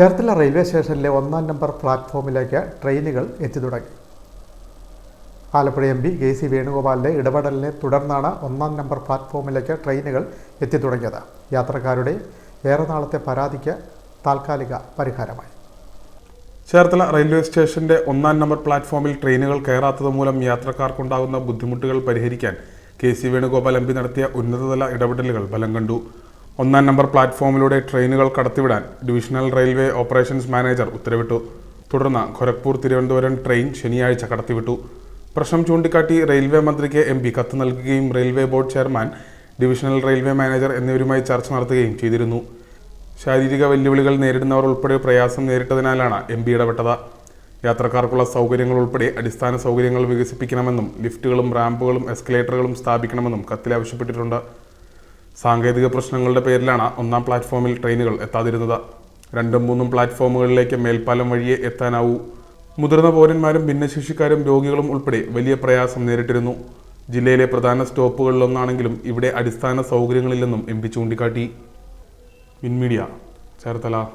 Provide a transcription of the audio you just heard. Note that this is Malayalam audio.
ചേർത്തല റെയിൽവേ സ്റ്റേഷനിലെ ഒന്നാം നമ്പർ പ്ലാറ്റ്ഫോമിലേക്ക് ട്രെയിനുകൾ എത്തി തുടങ്ങി. Alappuzha M P K C വേണുഗോപാലിന്റെ ഇടപെടലിനെ തുടർന്നാണ് ഒന്നാം നമ്പർ പ്ലാറ്റ്ഫോമിലേക്ക് ട്രെയിനുകൾ എത്തി തുടങ്ങിയത്. യാത്രക്കാരുടെ ഏറെ നാളത്തെ പരാതിക്ക് താൽക്കാലിക പരിഹാരമായി. ചേർത്തല റെയിൽവേ സ്റ്റേഷന്റെ ഒന്നാം നമ്പർ പ്ലാറ്റ്ഫോമിൽ ട്രെയിനുകൾ കയറാത്തത് മൂലം യാത്രക്കാർക്കുണ്ടാകുന്ന ബുദ്ധിമുട്ടുകൾ പരിഹരിക്കാൻ K C Venugopal M P നടത്തിയ ഉന്നതതല ഇടപെടലുകൾ ഫലം കണ്ടു. ഒന്നാം നമ്പർ പ്ലാറ്റ്ഫോമിലൂടെ ട്രെയിനുകൾ കടത്തിവിടാൻ ഡിവിഷണൽ റെയിൽവേ ഓപ്പറേഷൻസ് മാനേജർ ഉത്തരവിട്ടു. തുടർന്ന് ഖൊരഗ്പൂർ തിരുവനന്തപുരം ട്രെയിൻ ശനിയാഴ്ച കടത്തിവിട്ടു. പ്രശ്നം ചൂണ്ടിക്കാട്ടി റെയിൽവേ മന്ത്രിക്ക് എം പി കത്ത് നൽകുകയും railway board chairman divisional railway manager എന്നിവരുമായി ചർച്ച നടത്തുകയും ചെയ്തിരുന്നു. ശാരീരിക വെല്ലുവിളികൾ നേരിടുന്നവർ ഉൾപ്പെടെ പ്രയാസം നേരിട്ടതിനാലാണ് എം പി ഇടപെട്ടത്. യാത്രക്കാർക്കുള്ള സൗകര്യങ്ങൾ ഉൾപ്പെടെ അടിസ്ഥാന സൗകര്യങ്ങൾ വികസിപ്പിക്കണമെന്നും ലിഫ്റ്റുകളും റാമ്പുകളും എസ്കലേറ്ററുകളും സ്ഥാപിക്കണമെന്നും കത്തിൽ ആവശ്യപ്പെട്ടിട്ടുണ്ട്. സാങ്കേതിക പ്രശ്നങ്ങളുടെ പേരിലാണ് ഒന്നാം പ്ലാറ്റ്ഫോമിൽ ട്രെയിനുകൾ എത്താതിരുന്നത്. രണ്ടും മൂന്നും പ്ലാറ്റ്ഫോമുകളിലേക്ക് മേൽപ്പാലം വഴിയേ എത്താനാവൂ. മുതിർന്ന പൗരന്മാരും ഭിന്നശേഷിക്കാരും രോഗികളും ഉൾപ്പെടെ വലിയ പ്രയാസം നേരിട്ടിരുന്നു. ജില്ലയിലെ പ്രധാന സ്റ്റോപ്പുകളിലൊന്നാണെങ്കിലും ഇവിടെ അടിസ്ഥാന സൗകര്യങ്ങളില്ലെന്നും എം പി ചൂണ്ടിക്കാട്ടി. മിൻമീഡിയ ചേർത്തല.